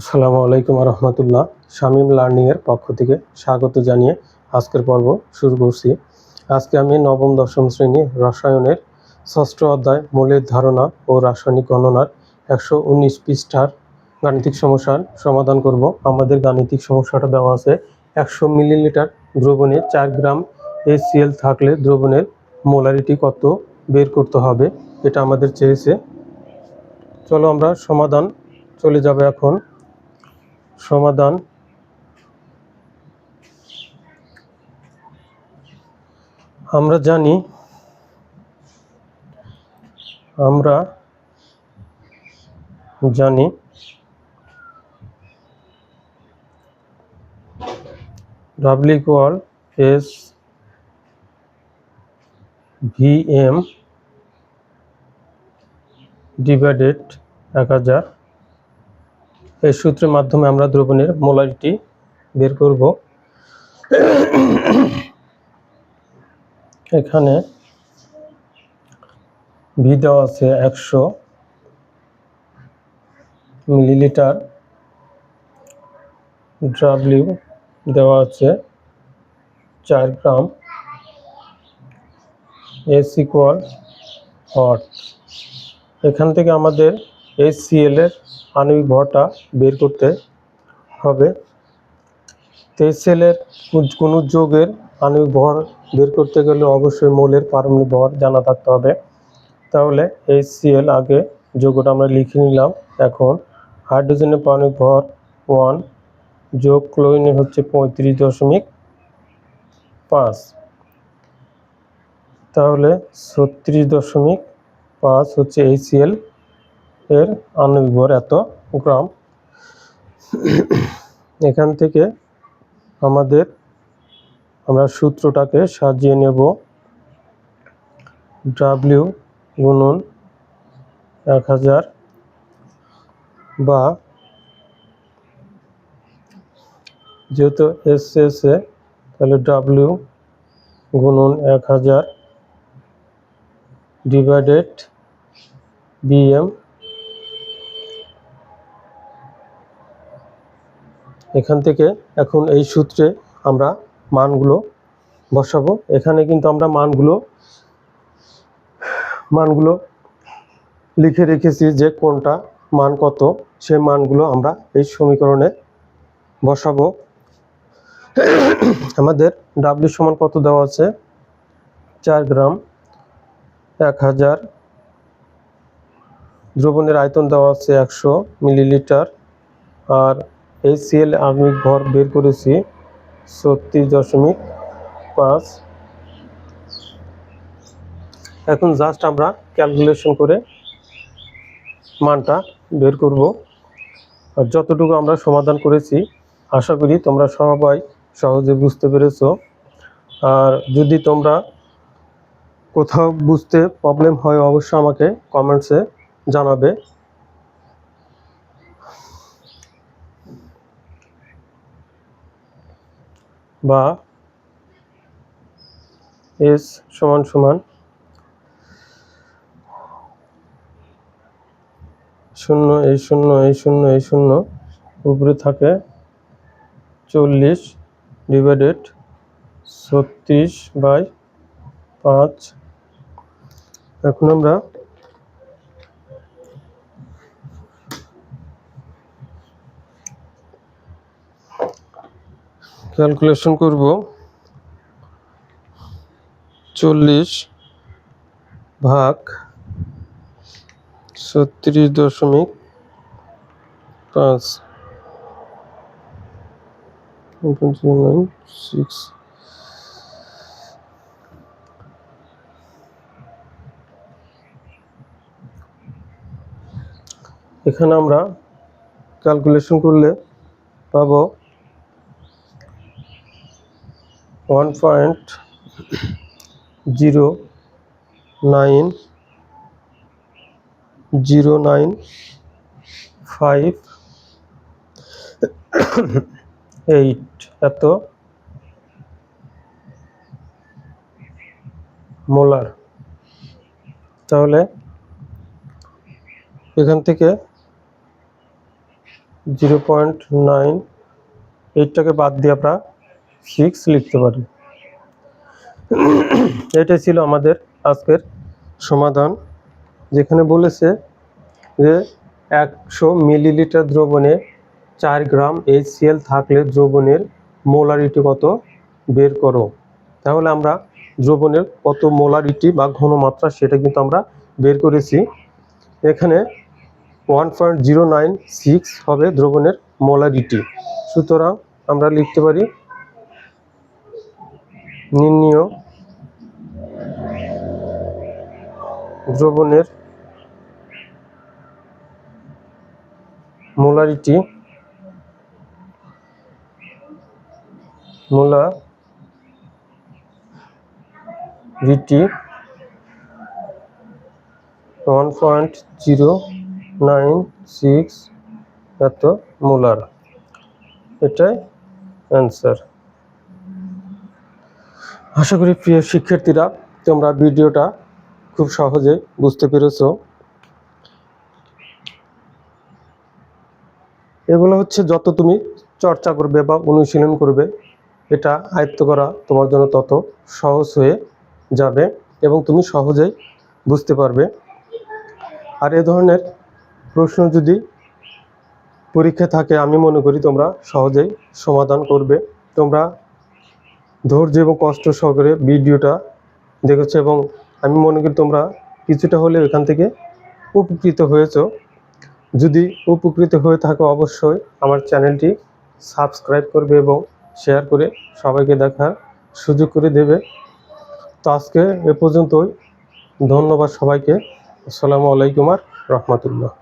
আসসালামু আলাইকুম রহমতুল্লাহ শামীম লার্নিংয়ের পক্ষ থেকে স্বাগত জানিয়ে আজকের পর্ব শুরু করছি। আজকে আমি নবম, দশম শ্রেণি রসায়নের ষষ্ঠ অধ্যায় মূলের ধারণা ও রাসায়নিক গণনার একশো উনিশ পৃষ্ঠার গাণিতিক সমস্যার সমাধান করব। আমাদের গাণিতিক সমস্যাটা দেওয়া আছে একশো মিলিলিটার দ্রবণে চার গ্রাম এসিএল থাকলে দ্রবণের মোলারিটি কত বের করতে হবে, এটা আমাদের চেয়েছে। চলো আমরা সমাধান চলে যাবে এখন। সমাধান। আমরা জানি আমরা জানি W equals S V M divided এক হাজার এই সূত্রের মাধ্যমে আমরা দ্রবণের মোলারিটি বের করব। এখানে ভি দেওয়া আছে একশো মিলিলিটার। ডাব্লিউ দেওয়া আছে চার গ্রাম। S equal hot. এখান থেকে আমাদের এস সিএল এর আণবিক ভরটা বের করতে হবে। তো কোনো যোগের আণবিক ভর বের করতে গেলে অবশ্যই মৌলের পারমাণবিক ভর জানা থাকতে হবে। তাহলে এই সিএল আগে যোগটা আমরা লিখে নিলাম। এখন হাইড্রোজেনের পারমাণবিক ভর ওয়ান যোগ ক্লোরিনের হচ্ছে পঁয়ত্রিশ দশমিক পাঁচ। তাহলে ছত্রিশ দশমিক পাঁচ হচ্ছে এই সিএল এর আণবিক ভর এত গ্রাম এখান থেকে আমাদের আমরা সূত্রটাকে সাজিয়ে নেব। ডাব্লিউ গুণন এক হাজার বা যেহেতু এস এস এ, তাহলে ডাব্লিউ গুণন এক হাজার ডিভাইডেড বিএম এখান থেকে এখন এই সূত্রে আমরা মানগুলো বসাবো। এখানে কিন্তু আমরা মানগুলো মানগুলো লিখে রেখেছি যে কোনটা মান কত, সে মানগুলো আমরা এই সমীকরণে বসাবো। আমাদের ডাব্লিউ সমান কত দেওয়া আছে? চার গ্রাম, এক হাজার। দ্রবণের আয়তন দেওয়া আছে একশো মিলিলিটার। আর এই সিএল আণবিক ঘর বের করেছি ছত্রিশ দশমিক পাঁচ। এখন জাস্ট আমরা ক্যালকুলেশন করে মানটা বের করব। আর যতটুকু আমরা সমাধান করেছি, আশা করি তোমরা সবাই সহজে বুঝতে পেরেছ। আর যদি তোমরা কোথাও বুঝতে প্রবলেম হয়, অবশ্যই আমাকে কমেন্টসে জানাবে। বা এস সমান সমান শূন্য, এই শূন্য এই শূন্য এই শূন্য উপরে থাকে চল্লিশ ডিভাইডেড ছত্রিশ বাই পাঁচ। এখন আমরা ক্যালকুলেশন করব। চল্লিশ ভাগ ছত্রিশ দশমিক পাঁচ। সিক্স এখানে আমরা ক্যালকুলেশন করলে পাবো one point zero nine zero nine five eight এত মোলার। তাহলে এখান থেকে জিরো পয়েন্ট নাইন এইটটাকে বাদ দিয়ে আমরা সিক্স লিখতে পারি। এটাই ছিল আমাদের আজকের সমাধান, যেখানে বলেছে যে একশো মিলিলিটার দ্রবণে চার গ্রাম এইচসিএল থাকলে দ্রবণের মোলারিটি কত? বের করো। তাহলে আমরা দ্রবণের কত মোলারিটি বা ঘনমাত্রা সেটা কিন্তু আমরা বের করেছি। এখানে one point zero nine six হবে দ্রবণের মোলারিটি। সুতরাং আমরা লিখতে পারি নির্ণীয় দ্রবণের molarity molarity one point zero nine six এত মোলার। এটাই অ্যান্সার আশা করি প্রিয় শিক্ষার্থীরা, তোমরা ভিডিওটা খুব সহজে বুঝতে পেরেছ। এগুলো হচ্ছে যত তুমি চর্চা করবে বা অনুশীলন করবে, এটা আয়ত্ত করা তোমার জন্য তত সহজ হয়ে যাবে এবং তুমি সহজেই বুঝতে পারবে। আর এ ধরনের প্রশ্ন যদি পরীক্ষা থাকে, আমি মনে করি তোমরা সহজেই সমাধান করবে। তোমরা ধৈর্য এবং কষ্ট সহকারে ভিডিওটা দেখেছ এবং আমি মনে করি তোমরা কিছুটা হলে এখান থেকে উপকৃত হয়েছো। যদি উপকৃত হয়ে থাকো অবশ্যই আমার চ্যানেলটি সাবস্ক্রাইব করবে এবং শেয়ার করে সবাইকে দেখার সুযোগ করে দেবে। তো আজকে এ পর্যন্তই। ধন্যবাদ সবাইকে। আসসালামু আলাইকুম আর রহমতুল্লাহ।